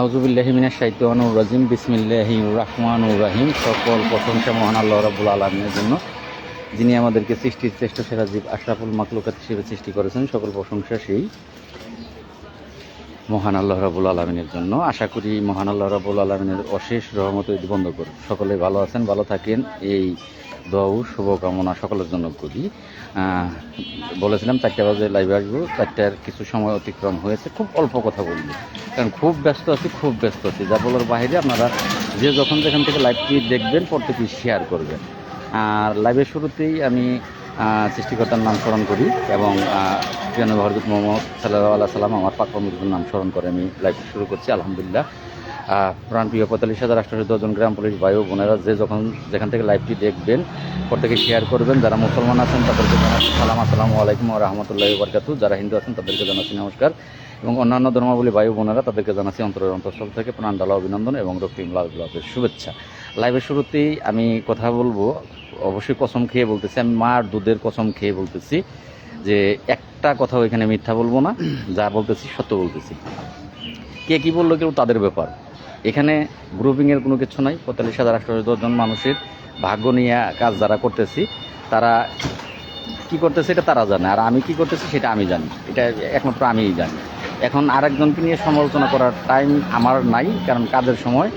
আউজুবিল্লাহিমিনা শাইতানুর রাজিম বিসমিল্লাহি রহমানুর রাহিম। সকল প্রশংসা মহান আল্লাহ রাবুল আলমের জন্য, যিনি আমাদেরকে সৃষ্টির শ্রেষ্ঠ সেরা জীব, আশরাফুল মাকলুকাত হিসেবে সৃষ্টি করেছেন। সকল প্রশংসা সেই মহান আল্লাহ রাবুল আলমিনের জন্য। আশা করি মহান আল্লাহ রাবুল আলমিনের অশেষ রহমত বন্ধ করুন। সকলে ভালো আছেন, ভালো থাকেন। এই দোয়াও শুভকামনা সকলের জন্য করি। বলেছিলাম চারটে বাজে লাইভে আসব। চারটার কিছু সময় অতিক্রম হয়েছে। খুব অল্প কথা বলব। কারণ খুব ব্যস্ত আছি, খুব ব্যস্ত আছি। যা বলার বাইরে আপনারা যে যখন যেখান থেকে লাইভটি দেখবেন প্রত্যেকেই শেয়ার করবেন। আর লাইভের শুরুতেই আমি সৃষ্টিকর্তার নাম স্মরণ করি এবং প্রিয়ান হরদুত মোহাম্মদ সাল্লাহ আল্লাহ সাল্লাম আমার পাক নাম স্মরণ করে আমি লাইভ শুরু করছি, আলহামদুলিল্লাহ। প্রাণপ্রিয় পঁয়তাল্লিশ হাজার আটশো দশজন গ্রাম পুলিশ ভাই বোনেরা যে যখন যেখান থেকে লাইভটি দেখবেন প্রত্যেকে শেয়ার করবেন। যারা মুসলমান আছেন, তাদেরকে জানাচ্ছি সালাম। আসসালামু আলাইকুম রহমতুল্লাহ বরকাতু যারা হিন্দু আছেন, তাদেরকে জানাচ্ছি নমস্কার। এবং অন্যান্য ধর্মাবলী ভাই বোনেরা, তাদেরকে জানাচ্ছি অন্তরের অন্তঃস্থল থেকে প্রাণডালা অভিনন্দন এবং রক্তিম লাল শুভেচ্ছা। লাইভের শুরুতেই আমি কথা বলব, অবশ্যই কসম খেয়ে বলতেছি, আমি মার দুধের কসম খেয়ে বলতেছি যে একটা কথাও এখানে মিথ্যা বলব না, যা বলতেছি সত্য বলতেছি। কে কি বলল কেউ তাদের ব্যাপার। এখানে গ্রুপিংয়ের কোনো কিছু নাই। পঁয়তাল্লিশ হাজার আটশো দশজন মানুষের ভাগ্য নিয়ে কাজ যারা করতেছি, তারা কি করতেছে এটা তারা জানে। আর আমি কি করতেছি সেটা আমি জানি। এটা একমাত্র আমিই জানি। এখন আরেকজনকে নিয়ে সমালোচনা করার টাইম আমার নাই, কারণ কাজের সময়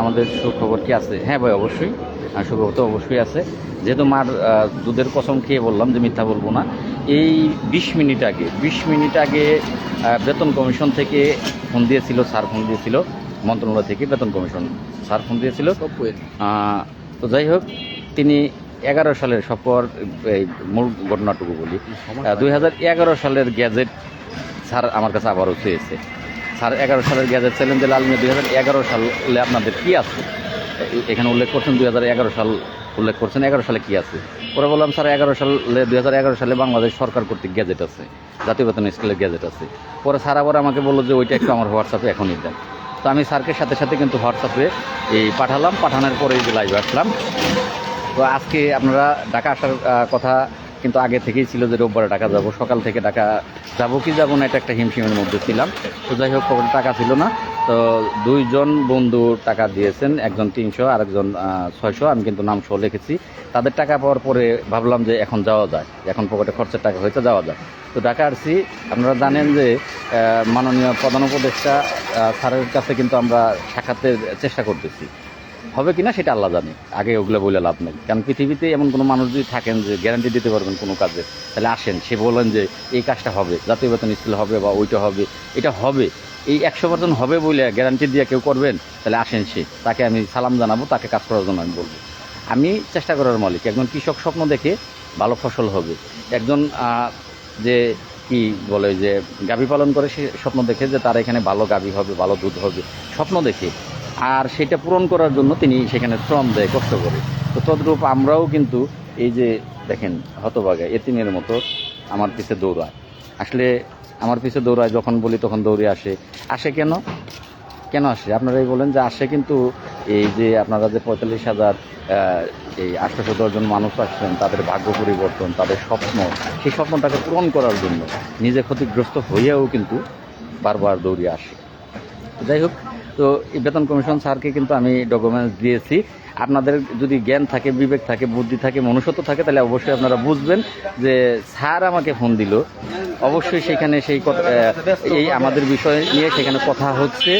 আমাদের সুখবর কি আছে? হ্যাঁ ভাই, অবশ্যই। সুখবর তো অবশ্যই আছে। যেহেতু মার দুধের কসম খেয়ে বললাম যে মিথ্যা বলব না। এই বিশ মিনিট আগে, বিশ মিনিট আগে বেতন কমিশন থেকে ফোন দিয়েছিল, স্যার ফোন দিয়েছিল। মন্ত্রণালয় থেকে বেতন কমিশন স্যার ফোন দিয়েছিল। তো যাই হোক তিনি এগারো সালের সফর এই মূল ঘটনাটুকু বলি। দুই হাজার এগারো সালের গ্যাজেট স্যার আমার কাছে আবারও চেয়েছে। স্যার এগারো সালের গ্যাজেট ছিলেন যে লালমিয়া দুই হাজার এগারো সালে আপনাদের কী আছে? এখানে উল্লেখ করছেন দুই হাজার এগারো সাল উল্লেখ করছেন এগারো সালে কি আছে? পরে বললাম স্যার এগারো সালে দুই হাজার এগারো সালে বাংলাদেশ সরকার কর্তৃক গ্যাজেট আছে জাতীয় বেতন স্কেলের গ্যাজেট আছে। পরে স্যার আবার আমাকে বলল যে ওইটা একটু আমার হোয়াটসঅ্যাপে এখনই দেন। তো আমি স্যারকে সাথে সাথে কিন্তু হোয়াটসঅ্যাপে এই পাঠালাম। পাঠানোর পরে লাইভে আসলাম। তো আজকে আপনারা ঢাকা আসার কথা কিন্তু আগে থেকেই ছিল যে রোববারে ঢাকা যাব, সকাল থেকে ঢাকা যাব কি যাব না, এটা একটা হিমশিমের মধ্যে ছিলাম। তো যাই হোক টাকা ছিল না। তো দুইজন বন্ধু টাকা দিয়েছেন, একজন তিনশো, আরেকজন ছয়শো, আমি কিন্তু নাম সহ লিখেছি। তাদের টাকা পাওয়ার পরে ভাবলাম যে এখন যাওয়া যায়, এখন পকেটে খরচের টাকা হয়েছে, যাওয়া যায় তো ঢাকা আসছি আপনারা জানেন যে মাননীয় প্রধান উপদেষ্টা স্যারের কাছে কিন্তু আমরা সাক্ষাতের চেষ্টা করতেছি। হবে কিনা সেটা আল্লাহ জানে। আগে ওগুলো বলে লাভ নেই। কারণ পৃথিবীতে এমন কোনো মানুষ যদি থাকেন যে গ্যারান্টি দিতে পারবেন কোনো কাজে, তাহলে আসেন। সে বলেন যে এই কাজটা হবে, জাতীয় বেতন স্কুল হবে বা ওইটা হবে, এটা হবে। এই একশো পার্সেন্ট হবে বলে গ্যারান্টি দিয়ে কেউ করবেন, তাহলে আসেন সে। তাকে আমি সালাম জানাব, তাকে কাজ করার জন্য আমি বলব। আমি চেষ্টা করার মালিক। একজন কৃষক স্বপ্ন দেখে ভালো ফসল হবে। একজন যে কি বলে যে গাভী পালন করে সে স্বপ্ন দেখে যে তার এখানে ভালো গাভী হবে, ভালো দুধ হবে। স্বপ্ন দেখে। আর সেটা পূরণ করার জন্য তিনি সেখানে শ্রম দেয়, কষ্ট করে। তো তদ্রূপ আমরাও কিন্তু এই যে দেখেন হতবাগা এতিমের মতো আমার পিছে দৌড়ায়। আসলে আমার পিছে দৌড়ায় যখন বলি তখন দৌড়ে আসে। আসে কেন? কেন আসে? আপনারাই বলেন যে আসে কিন্তু এই যে আপনারা যে পঁয়তাল্লিশ হাজার এই আটশোশো দশজন মানুষ আসছেন, তাদের ভাগ্য পরিবর্তন, তাদের স্বপ্ন, সেই স্বপ্নটাকে পূরণ করার জন্য নিজে ক্ষতিগ্রস্ত হইয়াও কিন্তু বারবার দৌড়ে আসে। যাই হোক তো বেতন কমিশন স্যারকে কিন্তু আমি ডকুমেন্টস দিয়েছি। আপনাদের যদি জ্ঞান থাকে, বিবেক থাকে, বুদ্ধি থাকে, মনুষ্যত্ব থাকে, তাহলে অবশ্যই আপনারা বুঝবেন যে স্যার আমাকে ফোন দিল। অবশ্যই সেখানে সেই এই আমাদের বিষয় নিয়ে সেখানে কথা হচ্ছে।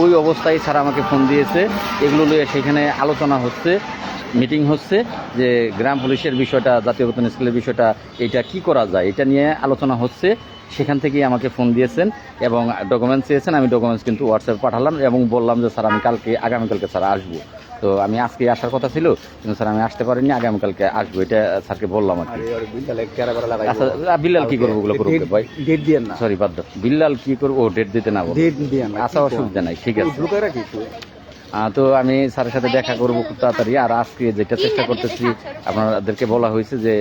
ওই অবস্থায় স্যার আমাকে ফোন দিয়েছে। এগুলো নিয়ে সেখানে আলোচনা হচ্ছে, মিটিং হচ্ছে যে গ্রাম পুলিশের বিষয়টা, জাতীয় বেতন স্কুলের বিষয়টা, এটা কি করা যায়, এটা নিয়ে আলোচনা হচ্ছে। সেখান থেকেই আমাকে ফোন দিয়েছেন এবং ডকুমেন্টস চেয়েছেন। আমি ডকুমেন্টস কিন্তু হোয়াটসঅ্যাপে পাঠালাম এবং বললাম যে স্যার আমি কালকে আগামীকালকে স্যার আসব। তো আমি আজকে আসার কথা ছিল কিন্তু স্যার আমি আসতে পারিনি আগামীকালকে আসব। এটা স্যারকে বললাম আর কি। আচ্ছা বিল্লাল কি করব ওগুলো করব ভাই? ডেট দিয়ে না। সরি বাদ বিল্লাল কি করব? ও ডেট দিতে না বলো। না আচ্ছা অসুবিধা নাই ঠিক আছে। তো আমি স্যারের সাথে দেখা করব খুব তাড়াতাড়ি। আর আজকে যেটা চেষ্টা করতেছি আপনাদেরকে বলা হয়েছে যে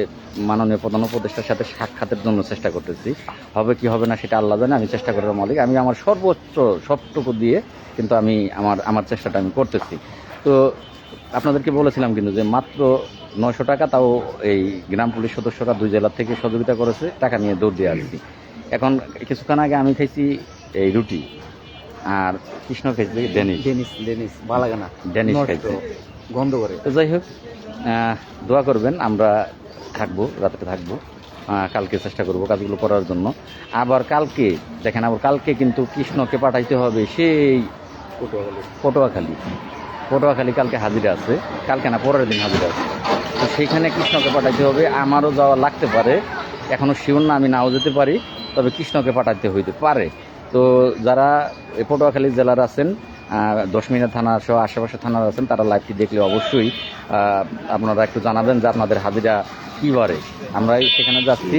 মাননীয় প্রধান উপদেষ্টার সাথে সাক্ষাতের জন্য চেষ্টা করতেছি। হবে কি হবে না সেটা আল্লাহ জানে আমি চেষ্টা করার মালিক। আমি আমার সর্বোচ্চ সবটুকু দিয়ে কিন্তু আমি আমার আমার চেষ্টাটা আমি করতেছি। তো আপনাদেরকে বলেছিলাম কিন্তু যে মাত্র নয়শো টাকা তাও এই গ্রাম পুলিশ সদস্যরা দুই জেলা থেকে সহযোগিতা করেছে টাকা নিয়ে দৌড় দিয়ে আসছি। এখন কিছুক্ষণ আগে আমি খাইছি এই রুটি। আর কৃষ্ণ খাইছে ডেনিশ। ডেনিস ডেনিস ভালো লাগে না। খাইছে গন্ধ করে। তো যাই হোক দোয়া করবেন আমরা থাকব রাতে থাকব। কালকে চেষ্টা করব কাজগুলো করার জন্য। আবার কালকে দেখেন আবার কালকে কিন্তু কৃষ্ণকে পাঠাইতে হবে সেই পটুয়াখালী। পটুয়াখালী। পটুয়াখালী কালকে হাজিরা আছে। কালকে না পরের দিন হাজিরা আছে। তো সেইখানে কৃষ্ণকে পাঠাইতে হবে। আমারও যাওয়া লাগতে পারে। এখনও শিওর না আমি নাও যেতে পারি। তবে কৃষ্ণকে পাঠাইতে হইতে পারে। তো যারা পটুয়াখালী জেলার আছেন দশমিনা থানা সহ আশেপাশে থানার আছেন, তারা লাইভটি দেখলে অবশ্যই আপনারা একটু জানাবেন যে আপনাদের হাজিরা কী বারে আমরা সেখানে যাচ্ছি,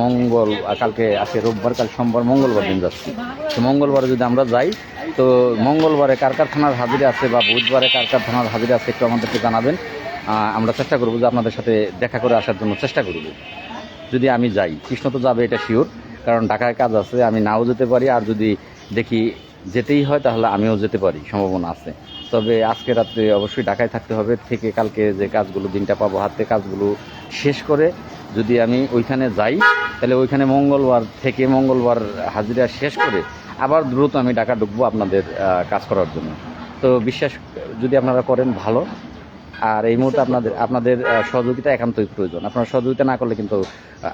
মঙ্গল কালকে আজকে রোববার, কাল সোমবার, মঙ্গলবার দিন যাচ্ছি। তো মঙ্গলবারে যদি আমরা যাই, তো মঙ্গলবারে কার কার থানার হাজিরা আছে বা বুধবারে কার কার থানার হাজিরা আছে একটু আমাদেরকে জানাবেন। আমরা চেষ্টা করব যে আপনাদের সাথে দেখা করে আসার জন্য চেষ্টা করব। যদি আমি যাই, কৃষ্ণ তো যাবে, এটা শিওর কারণ ঢাকায় কাজ আছে, আমি নাও যেতে পারি, আর যদি দেখি যেতেই হয়, তাহলে আমিও যেতে পারি, সম্ভাবনা আছে। তবে আজকে রাত্রে অবশ্যই ঢাকায় থাকতে হবে, থেকে কালকে যে কাজগুলো, দিনটা পাবো হাতে, কাজগুলো শেষ করে যদি আমি ওইখানে যাই, তাহলে ওইখানে মঙ্গলবার থেকে মঙ্গলবার হাজিরা শেষ করে আবার দ্রুত আমি ঢাকা ঢুকবো আপনাদের কাজ করার জন্য। তো বিশ্বাস, যদি আপনারা করেন ভালো। আর এই মুহূর্তে আপনাদের আপনাদের সহযোগিতা একান্তই প্রয়োজন। আপনারা সহযোগিতা না করলে কিন্তু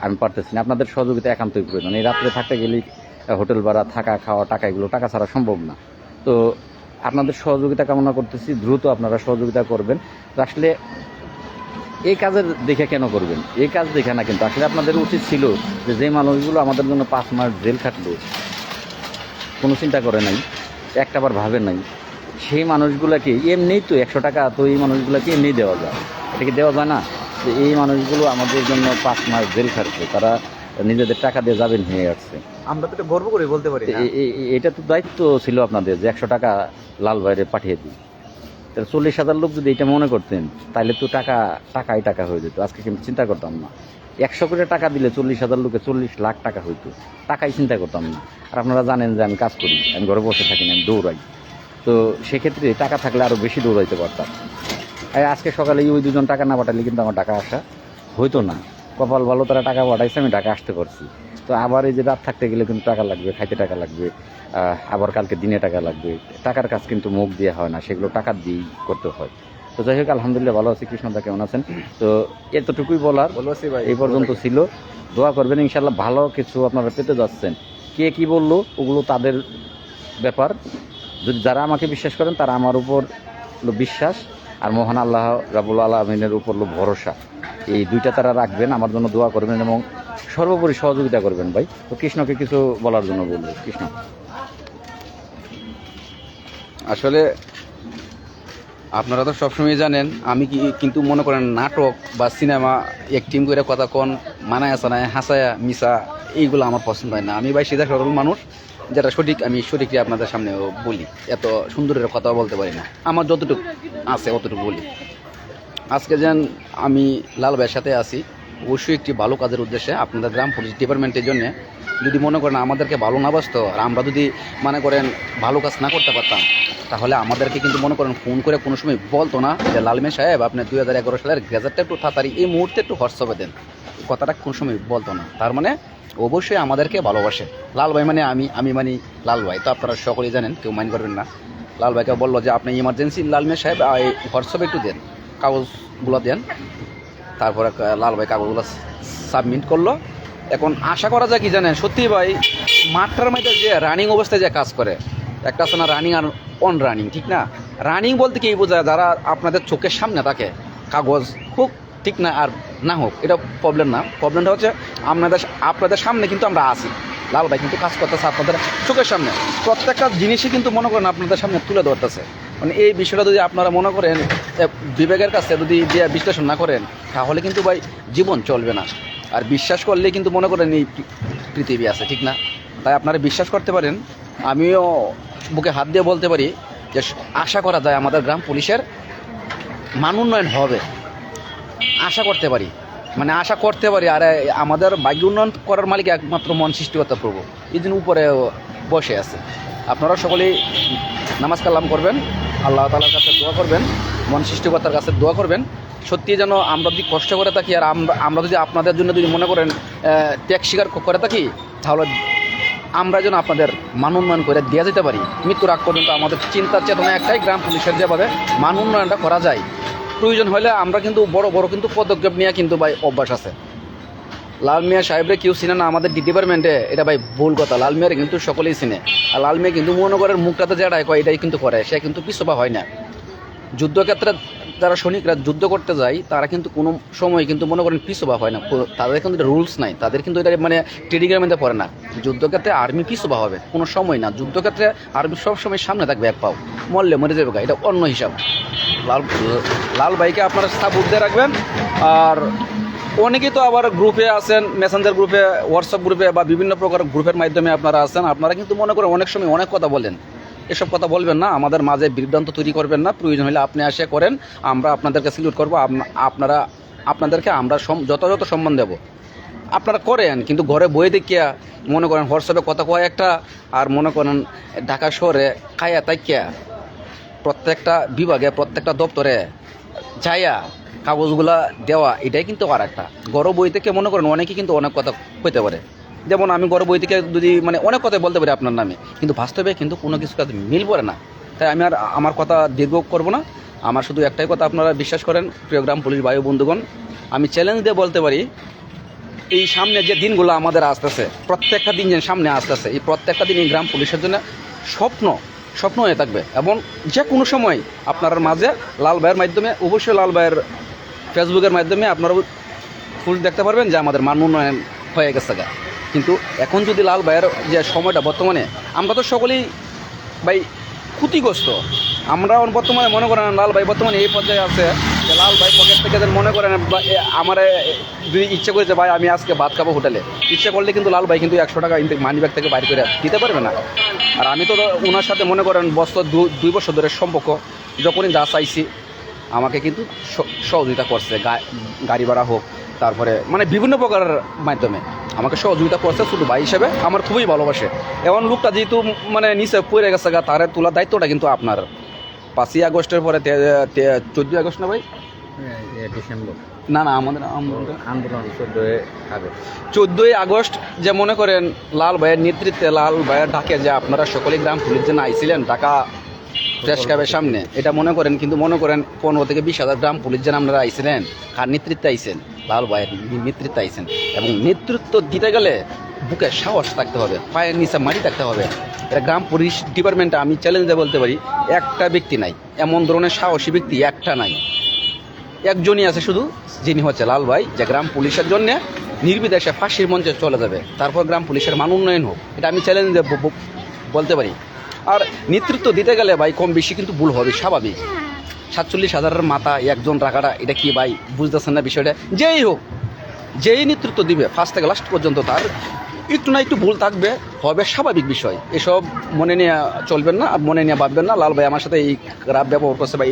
আমি পারতেছি না। আপনাদের সহযোগিতা একান্তই প্রয়োজন। এই রাত্রে থাকতে আহ, হোটেল ভাড়া থাকা খাওয়া টাকা এগুলো টাকা ছাড়া সম্ভব না। তো আপনাদের সহযোগিতা কামনা করতেছি। দ্রুত আপনারা সহযোগিতা করবেন। আসলে এই কাজের দেখে কেন করবেন? এই কাজ দেখে না কিন্তু। আসলে আপনাদের উচিত ছিল যে যে মানুষগুলো আমাদের জন্য পাঁচ মাস জেল খাটলো কোনো চিন্তা করে নাই একটাবার ভাবে নাই সেই মানুষগুলোকে এমনিই তো একশো টাকা তো এই মানুষগুলোকে এমনি দেওয়া যায়। এটা কি দেওয়া যায় না? যে এই মানুষগুলো আমাদের জন্য পাঁচ মাস জেল খাটছে তারা নিজেদের টাকা দিয়ে যাবেন হয়ে আসছে আমরা তো এটা গর্ব করে বলতে পারি এটা তো দায়িত্ব ছিল আপনাদের যে একশো টাকা লাল বাইরে পাঠিয়ে দিই। তাহলে চল্লিশ হাজার লোক যদি এটা মনে করতেন তাহলে তো টাকা টাকাই টাকা হয়ে যেত। আজকে কিন্তু চিন্তা করতাম না। একশো করে টাকা দিলে চল্লিশ হাজার লোকে চল্লিশ লাখ টাকা হইতো। টাকাই চিন্তা করতাম না। আর আপনারা জানেন যে আমি কাজ করি আমি ঘরে বসে থাকি না আমি দৌড়াই। তো সেক্ষেত্রে টাকা থাকলে আরও বেশি দৌড়াইতে পারতাম। আর আজকে সকালে ওই দুজন টাকা না পাঠালে কিন্তু আমার টাকা আসা হইতো না। কপাল ভালো তারা টাকা পাঠাইছে আমি টাকা আসতে পারছি। তো আবার এই যে রাত থাকতে গেলে কিন্তু টাকা লাগবে খাইতে টাকা লাগবে আবার কালকে দিনে টাকা লাগবে। টাকার কাজ কিন্তু মুখ দিয়ে হয় না সেগুলো টাকা দিয়েই করতে হয়। তো যাই হোক আলহামদুলিল্লাহ ভালো আছি কৃষ্ণদা কেমন আছেন? তো এতটুকুই বলার এই পর্যন্ত ছিল। দোয়া করবেন ইনশাল্লাহ ভালো কিছু আপনারা পেতে যাচ্ছেন। কে কি বলল ওগুলো তাদের ব্যাপার। যদি যারা আমাকে বিশ্বাস করেন, তারা আমার উপর বিশ্বাস আর মহান আল্লাহ রাবুল আলমিনের উপর ভরসা। এই দুইটা তারা রাখবেন, আমার জন্য দোয়া করবেন এবং সর্বোপরি সহযোগিতা করবেন ভাই। তো কৃষ্ণকে কিছু বলার জন্য বলব। কৃষ্ণ। আসলে আপনারা তো সবসময় জানেন, আমি কি কিন্তু মনে করেন নাটক বা সিনেমা একটিম করে কথা কোন, মানায় আসানায় হাসায়া, মিশা, এইগুলো আমার পছন্দ হয় না। আমি ভাই সিধা সরল মানুষ। যেটা সঠিক, আমি সঠিকই আপনাদের সামনে বলি। এত সুন্দরের কথা বলতে পারি না। আমার যতটুকু আছে, অতটুকু বলি। আজকে যেন আমি লাল ভাইয়ের সাথে আছি, অবশ্যই একটি ভালো কাজের উদ্দেশ্যে আপনাদের গ্রাম পুলিশ ডিপার্টমেন্টের জন্য। যদি মনে করেন আমাদেরকে ভালো না বাসতো, আর আমরা যদি মনে করেন ভালো কাজ না করতে পারতাম, তাহলে আমাদেরকে কিন্তু মনে করেন ফোন করে কোনো সময় বলতো না যে লালমে সাহেব, আপনি দুই হাজার এগারো সালের গ্যাজেটটা একটু তাড়াতাড়ি, এই মুহূর্তে একটু হোয়াটসঅ্যাপে দেন। কথাটা কোন সময় বলতো না। তার মানে অবশ্যই আমাদেরকে ভালোবাসে লাল ভাই মানে আমি আমি মানি লাল ভাই। তো আপনারা সকলেই জানেন, কেউ মাইন্ড করবেন না। লাল ভাইকে বলল যে, আপনি ইমার্জেন্সি লালমে সাহেব এই হোয়াটসঅ্যাপে একটু দেন, কাগজগুলো দেন। তারপরে লাল ভাই কাগজগুলো সাবমিট করল। এখন আশা করা যায় কি জানেন, সত্যি ভাই, মাঠটার মধ্যে যে রানিং অবস্থায় যে কাজ করে, একটা আছে না রানিং আর অন রানিং ঠিক না? রানিং বলতে কি বোঝায়? যারা আপনাদের চোখের সামনে থাকে, কাগজ হোক ঠিক না আর না হোক, এটা প্রবলেম না। প্রবলেমটা হচ্ছে আপনাদের আপনাদের সামনে কিন্তু আমরা আসি লাল ভাই কিন্তু কাজ করতেছে আপনাদের চোখের সামনে। প্রত্যেকটা জিনিসই কিন্তু মনে করেন আপনাদের সামনে তুলে ধরতেছে। মানে এই বিষয়টা যদি আপনারা মনে করেন বিবেকের কাছে যদি যে বিশ্লেষণ না করেন, তাহলে কিন্তু ভাই জীবন চলবে না। আর বিশ্বাস করলে কিন্তু মনে করেন এই পৃথিবী আছে, ঠিক না? তাই আপনারা বিশ্বাস করতে পারেন। আমিও বুকে হাত দিয়ে বলতে পারি যে আশা করা যায় আমাদের গ্রাম পুলিশের মান উন্নয়ন হবে। আশা করতে পারি। মানে আশা করতে পারি, আর আমাদের ভাগ্য উন্নয়ন করার মালিক একমাত্র মন সৃষ্টিকর্তা প্রভু। এই দিন উপরে বসে আছে। আপনারা সকলেই নামাজ কালাম করবেন, আল্লাহ তালার কাছে দোয়া করবেন মন সৃষ্টিকর্তার কাছে দোয়া করবেন। সত্যি যেন আমরা যদি কষ্ট করে থাকি, আর আমরা আমরা যদি আপনাদের জন্য যদি মনে করেন ত্যাগ স্বীকার করে থাকি, তাহলে আমরা যেন আপনাদের মান উন্নয়ন করে দেওয়া যেতে পারি। মৃত্যুর আগ পর্যন্ত আমাদের চিন্তার চেতনা একটাই, গ্রাম পুলিশের যেভাবে মান উন্নয়নটা করা যায়। প্রয়োজন হলে আমরা কিন্তু বড় বড় কিন্তু পদক্ষেপ নিয়ে কিন্তু ভাই অভ্যাস আছে। লাল মিয়া সাহেবরে কেউ চিনে না, আমাদের ডিপার্টমেন্টে এটা ভাই ভুল কথা। লাল মিয়ার কিন্তু সকলেই চিনে। আর লাল মিয়া কিন্তু মহানগরের মুখটাতে যেটাই কয়, এটাই কিন্তু করে। সে কিন্তু পিছপা হয় না। যুদ্ধক্ষেত্রে যারা সৈনিকরা যুদ্ধ করতে যায় তারা কিন্তু কোনো সময় কিন্তু মনে করেন পিছপা হয় না। তাদের কিন্তু রুলস নাই। তাদের কিন্তু এটা মানে ট্রেডিংয়ের মধ্যে পড়ে না। যুদ্ধক্ষেত্রে আর্মি পিছপা হবে। কোনো সময় না। যুদ্ধক্ষেত্রে আর্মি সবসময় সামনে থাকবে এক পাও। মরলে মরে যাবে গা, এটা অন্য হিসাব। লাল লাল ভাইকে আপনারা সাপোর্ট দিয়ে রাখবেন। আর অনেকেই তো আবার গ্রুপে আছেন মেসেঞ্জার গ্রুপে হোয়াটসঅ্যাপ গ্রুপে বা বিভিন্ন প্রকার গ্রুপের মাধ্যমে আপনারা আছেন। আপনারা কিন্তু মনে করেন অনেক সময় অনেক কথা বলেন। এসব কথা বলবেন না, আমাদের মাঝে বিভ্রান্ত তৈরি করবেন না, প্রয়োজন হলে আপনি আসে করেন, আমরা আপনাদেরকে সিলিউট করব আপনারা, আপনাদেরকে আমরা যথাযথ সম্মান দেব। আপনারা করেন, কিন্তু ঘরে বই দেখিয়া মনে করেন হোয়াটসঅ্যাপে কথা কয় একটা, আর মনে করেন ঢাকা শহরে খায়া তাইকিয়া প্রত্যেকটা বিভাগে, প্রত্যেকটা দপ্তরে যাইয়া কাগজগুলা দেওয়া, এটাই কিন্তু আর একটা। গড় বই থেকে মনে করেন অনেকে কিন্তু অনেক কথা কইতে পারে। যেমন আমি গর্ব থেকে যদি মানে অনেক কথাই বলতে পারি আপনার নামে, কিন্তু বাস্তবে কিন্তু কোনো কিছু কাজ মিল পড়ে না। তাই আমি আর আমার কথা দীর্ঘ করব না। আমার শুধু একটাই কথা আপনারা বিশ্বাস করেন, প্রিয় গ্রাম পুলিশ বায়ু বন্ধুগণ, আমি চ্যালেঞ্জ দিয়ে বলতে পারি, এই সামনে যে দিনগুলো আমাদের আসতেছে, প্রত্যেকটা দিন যে সামনে আসতেছে, এই প্রত্যেকটা দিন এই গ্রাম পুলিশের জন্য স্বপ্ন স্বপ্ন হয়ে থাকবে এবং যে কোনো সময় আপনার মাঝে লাল ভাইয়ের মাধ্যমে, অবশ্যই লাল ভাইয়ের ফেসবুকের মাধ্যমে আপনারা ফুল দেখতে পারবেন যে আমাদের মান উন্নয়ন হয়ে গেছে গা। কিন্তু এখন যদি লাল ভাইয়ের যে সময়টা বর্তমানে, আমরা তো সকলেই ভাই ক্ষতিগ্রস্ত। আমরা বর্তমানে মনে করেন লাল ভাই বর্তমানে এই পর্যায়ে আছে যে লাল ভাই পকেট থেকে মনে করেন আমার যদি ইচ্ছে করেছে ভাই আমি আজকে ভাত খাব হোটেলে, ইচ্ছে করলে কিন্তু লাল ভাই কিন্তু একশো টাকা মানি ব্যাগ থেকে বাইর করে দিতে পারবে না। আর আমি তো ওনার সাথে মনে করেন বছর দু- দুই বছর ধরে সম্পর্ক, যখনই যা চাইছি, আমাকে কিন্তু সহযোগিতা করছে গাড়ি ভাড়া হোক তারপরে মানে বিভিন্ন প্রকারের মাধ্যমে। আমাকে সহযোগিতা করছে শুধু ভাই হিসেবে আমার খুবই ভালোবাসে। এমন লোকটা যেহেতু মানে নিচে পড়ে গেছে গা তার তোলার দায়িত্বটা কিন্তু আপনার। পাঁচই আগস্টের পরে চোদ্দই আগস্ট না ভাই? ডিসেম্বর। না না আমাদের আন্দোলন। চোদ্দোই আগস্ট। চোদ্দোই আগস্ট যে মনে করেন লাল ভাইয়ের নেতৃত্বে লাল ভাইয়ের ডাকে যে আপনারা সকলেই গ্রাম পুলিশ জন্য আইছিলেন ঢাকা প্রেস ক্লাবের সামনে। এটা মনে করেন, কিন্তু মনে করেন পনেরো থেকে বিশ হাজার গ্রাম পুলিশ যেন আপনারা আইছিলেন, কার নেতৃত্বে আইছেন, লাল ভাইয়ের নেতৃত্বে আইছেন। এবং নেতৃত্ব দিতে গেলে বুকে সাহস থাকতে হবে, পায়ের নিচে মাটি থাকতে হবে। এটা গ্রাম পুলিশ ডিপার্টমেন্টে আমি চ্যালেঞ্জে বলতে পারি, একটা ব্যক্তি নাই, এমন ধরনের সাহসী ব্যক্তি একটা নাই। একজনই আছে শুধু, যিনি হচ্ছে লাল ভাই, যে গ্রাম পুলিশের জন্যে নির্বিদেশে ফাঁসির মঞ্চে চলে যাবে। তারপর গ্রাম পুলিশের মান উন্নয়ন হোক, এটা আমি চ্যালেঞ্জ বলতে পারি। আর নেতৃত্ব দিতে গেলে ভাই কম বেশি কিন্তু ভুল হবে, স্বাভাবিক। সাতচল্লিশ হাজারের মাথা একজন রাখাটা, এটা কি ভাই বুঝতেছেন না বিষয়টা? যেই হোক, যেই নেতৃত্ব দিবে ফার্স্ট থেকে লাস্ট পর্যন্ত তার একটু না একটু ভুল থাকবে, হবে স্বাভাবিক বিষয়। এসব মনে নিয়ে চলবেন না মনে নিয়ে ভাববেন না। লাল ভাই আমার সাথে এই রাব ব্যবহার করছে বা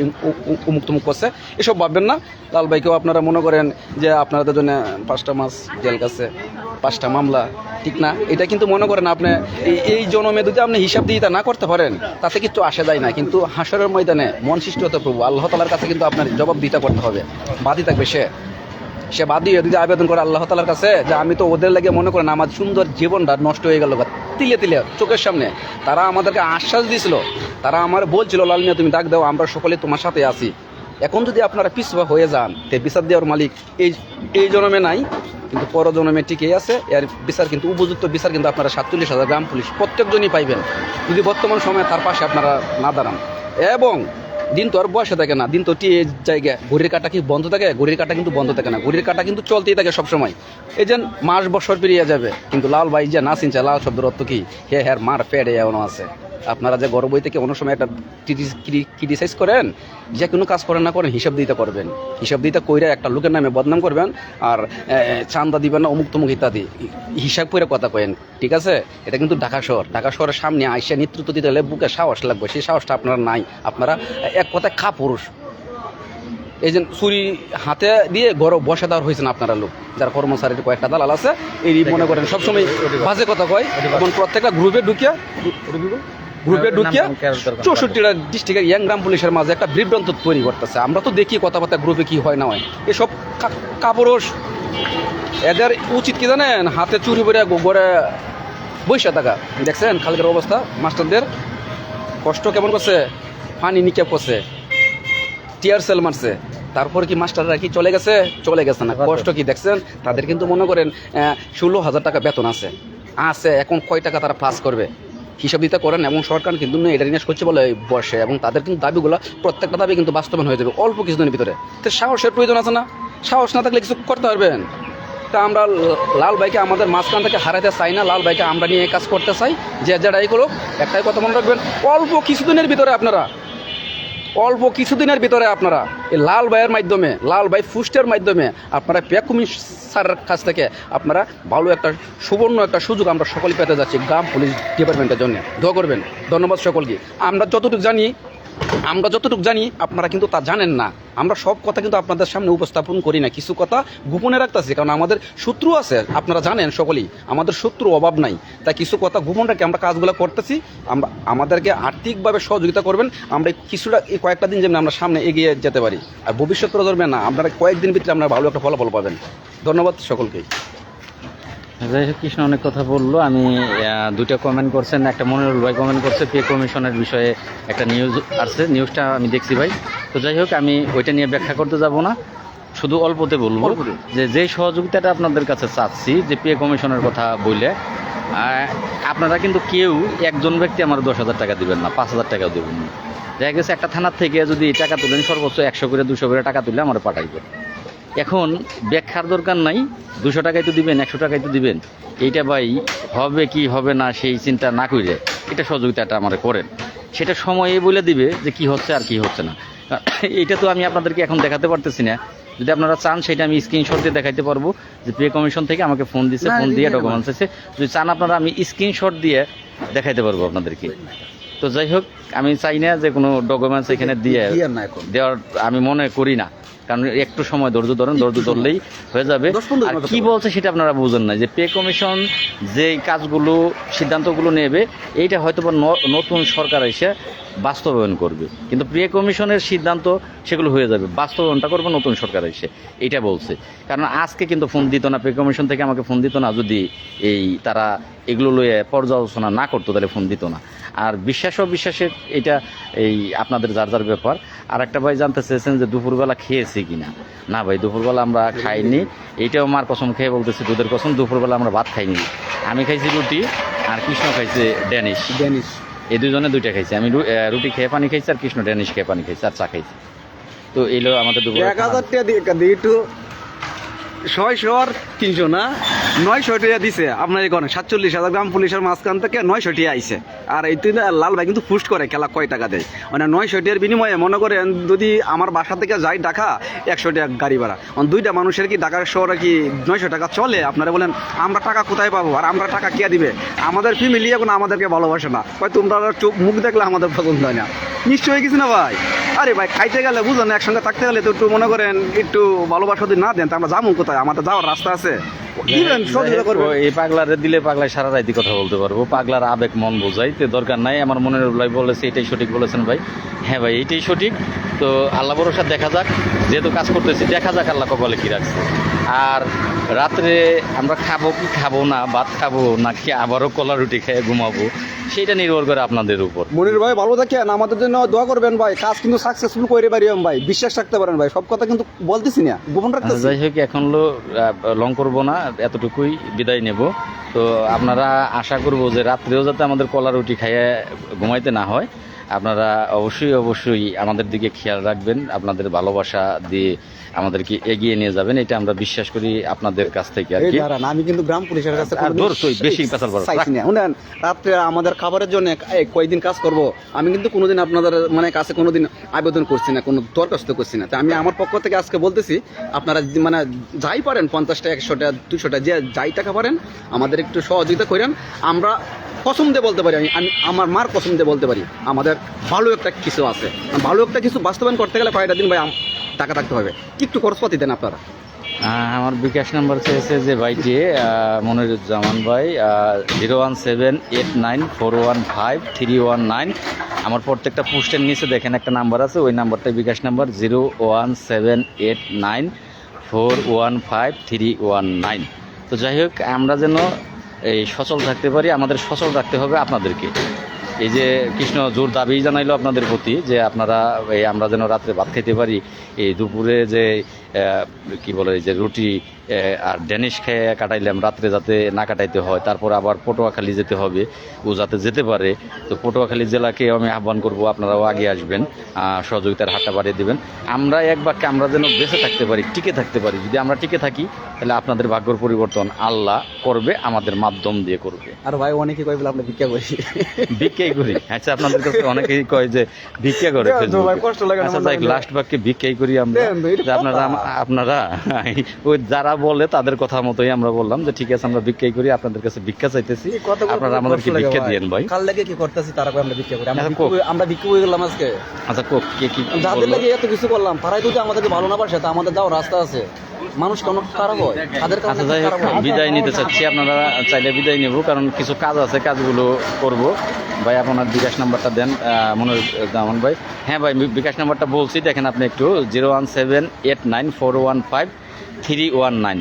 উমুক তুমুক করছে, এসব ভাববেন না। লাল ভাইকেও আপনারা মনে করেন যে আপনাদের জন্য পাঁচটা মাস জেল কাছে পাঁচটা মামলা, ঠিক না? এটা কিন্তু মনে করেন আপনি, এই জনমে যদি আপনি হিসাব দিয়ে তা না করতে পারেন, তাতে কিছু আসে যায় না। কিন্তু হাসরের ময়দানে মন সৃষ্টি হতে প্রভু, আল্লাহ তালার কাছে কিন্তু আপনার জবাব দিতে করতে হবে। বাদই থাকবে সে। সে বাদ যদি আবেদন করে আল্লাহ তালার কাছে, যে আমি তো ওদের লাগে মনে করেন আমার সুন্দর জীবনটা নষ্ট হয়ে গেল তিলে তিলে চোখের সামনে। তারা আমাদেরকে আশ্বাস দিয়েছিল তারা আমার বলছিল, লাল মিয়া তুমি ডাক দাও, আমরা সকলে তোমার সাথে আছি। এখন যদি আপনারা পিছপা হয়ে যান, তে বিচার দেওয়ার মালিক এই এই জনমে নাই, কিন্তু পর জন্মে টিকেই আছে, এর বিচার কিন্তু, উপযুক্ত বিচার কিন্তু আপনারা সাতচল্লিশ হাজার গ্রাম পুলিশ প্রত্যেকজনই পাইবেন। যদি বর্তমান সময়ে তার পাশে আপনারা না দাঁড়ান। এবং দিন তো আর বসে থাকে না, দিন তো টি জায়গায় ঘড়ির কাটা কি বন্ধ থাকে? ঘড়ির কাটা কিন্তু বন্ধ থাকে না, ঘড়ির কাটা কিন্তু চলতেই থাকে সবসময়। এই যে মাস বছর পেরিয়ে যাবে, কিন্তু লাল ভাই যে না চিনছে লাল শব্দের অর্থ কি? হে হ্যার মার ফেড এমন আছে। আপনারা যে গর্ব বই থেকে অন্য সময় একটা ক্রিটিসাইজ করেন যে কোনো কাজ করেন না করেন হিসাব দিতে করবেন। হিসাব দিতে কইরা একটা লোকের নামে বদনাম করবেন আর চান্দা দিবেন না অমুক তমুক ইত্যাদি। হিসাব করে কথা কয়েন ঠিক আছে? এটা কিন্তু ঢাকা শহর। ঢাকা শহরের সামনে আইসা নেতৃত্ব দিতে হলে বুকে সাহস লাগবে। সেই সাহসটা আপনারা নাই। আপনারা এক কথায় খা পুরুষ। এই যে ছুরি হাতে দিয়ে গরম বসে দেওয়ার হয়েছেন আপনারা লোক। যারা কর্মচারীর কয়েকটা দালাল আছে এই মনে করেন সবসময় বাজে কথা কয় এবং প্রত্যেকটা গ্রুপে ঢুকিয়া গ্রুপে ঢুকিয়া চৌষট্টিটা ডিস্ট্রিক্টের ইয়াং গ্রাম পুলিশের মাঝে একটা বিভ্রান্ত তৈরি করতেছে। আমরা তো দেখি কথাবার্তা গ্রুপে কি হয় না হয়। এসব কা- কাপুরুষ এদের উচিত কি জানেন? হাতে চুরি করে গোবরে বৈশা টাকা দেখছেন খালকের অবস্থা? মাস্টারদের কষ্ট কেমন করছে? পানি নিক্ষেপ করছে। টিয়ার সেল মারছে। তারপর কি মাস্টাররা কি চলে গেছে? চলে গেছে না। কষ্ট কি দেখছেন? তাদের কিন্তু মনে করেন ষোলো হাজার টাকা বেতন আছে। আছে এখন কয় টাকা তারা প্লাস করবে? হিসাব দিতে করেন এবং সরকার কিন্তু এটা নিয়ে করছে বলে বসে এবং তাদের কিন্তু দাবিগুলো, প্রত্যেকটা দাবি কিন্তু বাস্তবায়ন হয়ে যাবে অল্প কিছুদিনের ভিতরে। তো সাহসের প্রয়োজন আছে না? সাহস না থাকলে কিছু করতে পারবেন। তা আমরা লাল ভাইকে আমাদের মাঝখান থেকে হারাতে চাই না। লাল ভাইকে আমরা নিয়ে কাজ করতে চাই। যে যারাই করুক, একটাই কথা মনে রাখবেন, অল্প কিছুদিনের ভিতরে আপনারা অল্প কিছুদিনের ভিতরে আপনারা এই লাল ভাইয়ের মাধ্যমে, লাল ভাই ফুস্টের মাধ্যমে আপনারা পেকুমি স্যারের কাছ থেকে আপনারা ভালো একটা সুবর্ণ একটা সুযোগ আমরা সকলে পেতে যাচ্ছি গ্রাম পুলিশ ডিপার্টমেন্টের জন্য। দোয়া করবেন। ধন্যবাদ সকলকে। আমরা যতটুকু জানি আমরা যতটুকু জানি, আপনারা কিন্তু তা জানেন না। আমরা সব কথা কিন্তু আপনাদের সামনে উপস্থাপন করি না। কিছু কথা গোপনে রাখতেছি, কারণ আমাদের শত্রু আছে, আপনারা জানেন সকলেই। আমাদের শত্রু অভাব নাই। তাই কিছু কথা গোপন রেখে আমরা কাজগুলো করতেছি। আমরা আমাদেরকে আর্থিকভাবে সহযোগিতা করবেন। আমরা কিছুটা, এই কয়েকটা দিন যেমন আমরা সামনে এগিয়ে যেতে পারি। আর ভবিষ্যৎ প্রজন্মে না, আপনারা কয়েকদিন ভিতরে আপনারা ভালো একটা ফলাফল পাবেন। ধন্যবাদ সকলকে। যাই হোক কৃষ্ণ অনেক কথা বলল। আমি দুইটা কমেন্ট করছেন একটা মনিরুল ভাই কমেন্ট করছে পে কমিশনের বিষয়ে একটা নিউজ আসছে নিউজটা আমি দেখছি ভাই। তো যাই হোক আমি ওইটা নিয়ে ব্যাখ্যা করতে যাব না শুধু অল্পতে বলব যে যে সহযোগিতাটা আপনাদের কাছে চাচ্ছি যে পে কমিশনের কথা বললে আপনারা কিন্তু কেউ একজন ব্যক্তি আমার দশ হাজার টাকা দিবেন না পাঁচ হাজার টাকাও দেবেন না। দেখা গেছে একটা থানার থেকে যদি টাকা তুলেন সর্বোচ্চ একশো করে দুশো করে টাকা তুলে আমার পাঠাইবে এখন ব্যাখ্যার দরকার নাই দুশো টাকায় তো দিবেন একশো টাকায় তো দিবেন। এইটা ভাই হবে কি হবে না সেই চিন্তা না করে এটা সহযোগিতাটা আমার করেন। সেটা সময়ে বলে দিবে যে কি হচ্ছে আর কি হচ্ছে না। এটা তো আমি আপনাদেরকে এখন দেখাতে পারতেছি না। যদি আপনারা চান সেটা আমি স্ক্রিনশট দিয়ে দেখাইতে পারব যে পে কমিশন থেকে আমাকে ফোন দিছে ফোন দিয়ে ডকুমেন্টস আছে। যদি চান আপনারা আমি স্ক্রিনশট দিয়ে দেখাইতে পারব আপনাদেরকে। তো যাই হোক আমি চাই না যে কোনো ডকুমেন্টস এখানে দিয়ে দেওয়ার আমি মনে করি না। কারণ একটু সময় ধৈর্য ধরেন ধৈর্য ধরলেই হয়ে যাবে। আর কি বলছে সেটা আপনারা বুঝেন না যে পে কমিশন যে কাজগুলো সিদ্ধান্তগুলো নেবে এইটা হয়তো বা নতুন সরকার এসে বাস্তবায়ন করবে। কিন্তু পে কমিশনের সিদ্ধান্ত সেগুলো হয়ে যাবে। বাস্তবায়নটা করবে নতুন সরকার এসে এইটা বলছে। কারণ আজকে কিন্তু ফোন দিত না পে কমিশন থেকে আমাকে ফোন দিত না যদি এই তারা এগুলো লয়ে পর্যালোচনা না করতো তাহলে ফোন দিত না। আর বিশ্বাস অবিশ্বাসের এটা এই আপনাদের যার যার ব্যাপার। আর একটা ভাই জানতে চেয়েছেন যে দুপুরবেলা খেয়েছি কিনা। না ভাই দুপুরবেলা আমরা খাইনি। এটাও মার কসম খেয়ে বলতেছি দুধের কসম দুপুরবেলা আমরা ভাত খাইনি। আমি খাইছি রুটি আর কৃষ্ণ খাইছে ড্যানিশ। ড্যানিশ। এই দুজনে দুইটা খাইছি। আমি রুটি খেয়ে পানি খাইছি আর কৃষ্ণ ড্যানিশ খেয়ে পানি খাইছি আর চা খাইছি। তো এইলো আমাদের দুপুর এক হাজার টাকা দিয়ে দিয়ে একটু ছয়শো আর তিনশো না? নয়শো টাকা দিছে। আপনার এখানে সাতচল্লিশ হাজার গ্রাম পুলিশের মাঝখান থেকে নয়শো টাকা আইছে। আর এই তুই লাল ভাই কিন্তু পুস্ট করে খেলা কয় টাকা দেয়? মানে নয়শো টাকার বিনিময়ে মনে করেন যদি আমার বাসা থেকে যাই ঢাকা, একশো টাকা গাড়ি ভাড়া। দুইটা মানুষের কি ঢাকার শহরে কি নয়শো টাকা চলে? আপনারা বলেন, আমরা টাকা কোথায় পাবো? আর আমরা টাকা কে দিবে? আমাদের ফ্যামিলি এখন আমাদেরকে ভালোবাসে না। কয় তোমরা চোখ মুখ দেখলে আমাদের পছন্দ হয় না। নিশ্চয় হয়ে গেছি না ভাই? আরে ভাই, খাইতে গেলে বুঝলেন একসঙ্গে থাকতে গেলে তো একটু মনে করেন একটু ভালোবাসা যদি না দেন, তা আমরা যাব কোথায়? আমাদের যাওয়ার রাস্তা আছে। এই পাগলারে দিলে পাগলায় সারা রাইতে কথা বলতে পারব। পাগলার আবেগ মন বোঝাই তো দরকার নাই। আমার মনের ভাই বলেছে এটাই সঠিক বলেছেন ভাই। হ্যাঁ ভাই এইটাই সঠিক। তো আল্লাহ ভরসা দেখা যাক। যেহেতু কাজ করতেছি দেখা যাক আল্লাহ কপালে কি রাখছে। আর রাত্রে আমরা খাব কি খাব না ভাত খাব নাকি আবারও কলা রুটি খেয়ে ঘুমাবো সেটা নির্ভর করে আপনাদের উপর। মনির ভাই ভালো থাকেন। আমাদের জন্য দোয়া করবেন ভাই। কাজ কিন্তু সাকসেসফুল করে পারি ভাই। বিশ্বাস রাখতে পারেন ভাই। সব কথা কিন্তু বলতেছি না। গোপন আচ্ছা, রাখতেছি। যাই হোক এখন লো লং করব না। এতটুকুই বিদায় নেব। তো আপনারা আশা করব যে রাত্রেও যাতে আমাদের কলা রুটি খাইয়ে ঘুমাইতে না হয়। আপনারা অবশ্যই অবশ্যই আমাদের দিকে খেয়াল রাখবেন। আপনাদের ভালোবাসা দিয়ে আমাদেরকে এগিয়ে নিয়ে যাবেন এটা আমরা বিশ্বাস করি আপনাদের কাছ থেকে আর কি। আমি কিন্তু গ্রাম পুলিশের কাছে বেশি না শুনেন রাত্রে আমাদের খাবারের জন্য এই কয়দিন কাজ করব। আমি কিন্তু কোনোদিন আপনাদের মানে কাছে কোনোদিন আবেদন করছি না কোনো দরখাস্ত করছি না। তো আমি আমার পক্ষ থেকে আজকে বলতেছি আপনারা মানে যাই পারেন পঞ্চাশটা একশোটা দুশোটা যে যাই টাকা পারেন আমাদের একটু সহযোগিতা করেন। আমরা কসম দিয়ে বলতে পারি আমি। আমি আমার মার কসম দিয়ে বলতে পারি। আমাদের ভালো একটা কিছু আছে। ভালো একটা কিছু বাস্তবায়ন করতে গেলে কয়টা দিন ভাই টাকা থাকতে হবে। একটু খরচপাতি দেন আপনারা। আমার বিকাশ নাম্বার চেয়েছে যে ভাইটি মনিরুজ্জামান ভাই zero one seven eight nine four one five three one nine. আমার প্রত্যেকটা পোস্টের নিচে দেখেন একটা নাম্বার আছে, ওই নাম্বারটাই bKash number, zero one seven eight nine four one five three one nine. তো যাই হোক, আমরা যেন এই সচল থাকতে পারি, আমাদের সচল রাখতে হবে আপনাদেরকে। এই যে কৃষ্ণ জোর দাবি জানাইলো আপনাদের প্রতি যে আপনারা এই আমরা যেন রাত্রে ভাত খেতে পারি, এই দুপুরে যে কি বলে, এই যে রুটি আর ড্যানিশ খেয়ে কাটাইলাম রাত্রে যাতে না কাটাইতে হয়। তারপর আবার পটুয়াখালী যেতে হবে ও যাতে যেতে পারে। তো পটুয়াখালী জেলাকে আমি আহ্বান করব আপনারাও আগে আসবেন সহযোগিতার হাতটা বাড়িয়ে দেবেন। আমরা এক বাক্যে আমরা যেন বেঁচে থাকতে পারি টিকে থাকতে পারি। যদি আমরা টিকে থাকি তাহলে আপনাদের ভাগ্যর পরিবর্তন আল্লাহ করবে আমাদের মাধ্যম দিয়ে করবে। আর ভাই অনেকে কই বলে আপনি ভিক্ষা করি। ভিক্ষাই করি? আচ্ছা আপনাদের কাছে অনেকেই কয় যে ভিক্ষা করে। কষ্ট লাগে আচ্ছা লাস্ট বাক্যে ভিক্ষাই করি আমরা। আপনারা আপনারা ওই যারা বলে তাদের কথা মতোই আমরা বললাম যে ঠিক আছে আমরা ভিক্ষাই করি আপনাদের কাছে ভিক্ষা চাইতেছি। আপনারা আমাদেরকে ভিক্ষা দিয়েন ভাই। কাল লেগে কি করতেছি তারা কই আমরা ভিক্ষা করি। আমরা আচ্ছা, ভিক্ষা হয়ে গেলাম আজকে? আচ্ছা কোক কে কি যাদের? লাগে এত কিছু করলাম তারাই যদি আমাদেরকে ভালো না বাসে তা আমাদের যাও রাস্তা আছে। মানুষ কেন খারাপ হয় তাদের কারণে আচ্ছা যাই হোক, বিদায় নিতে চাচ্ছি। আপনারা চাইলে বিদায় নেব কারণ কিছু কাজ আছে কাজগুলো করব। ভাই আপনার বিকাশ নাম্বারটা দেন মনোজ জামান ভাই। হ্যাঁ ভাই বিকাশ নাম্বারটা বলছি দেখেন আপনি একটু zero one seven eight nine four one five three one nine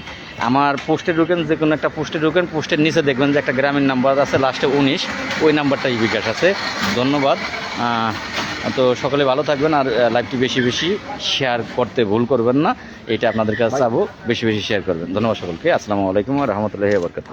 আমার পোস্টে ঢুকেন, যে কোনো একটা পোস্টে ঢুকেন, পোস্টের নিচে দেখবেন যে একটা গ্রামীণ নাম্বার আছে, লাস্টে উনিশ। ওই নাম্বারটাই বিকাশ আছে। ধন্যবাদ। তো সকলে ভালো থাকবেন আর লাইভটি বেশি বেশি শেয়ার করতে ভুল করবেন না। এটা আপনাদের কাছে চাবো, বেশি বেশি শেয়ার করবেন। ধন্যবাদ সকলকে। আসসালামু আলাইকুম রহমতুল্লাহ বরকাত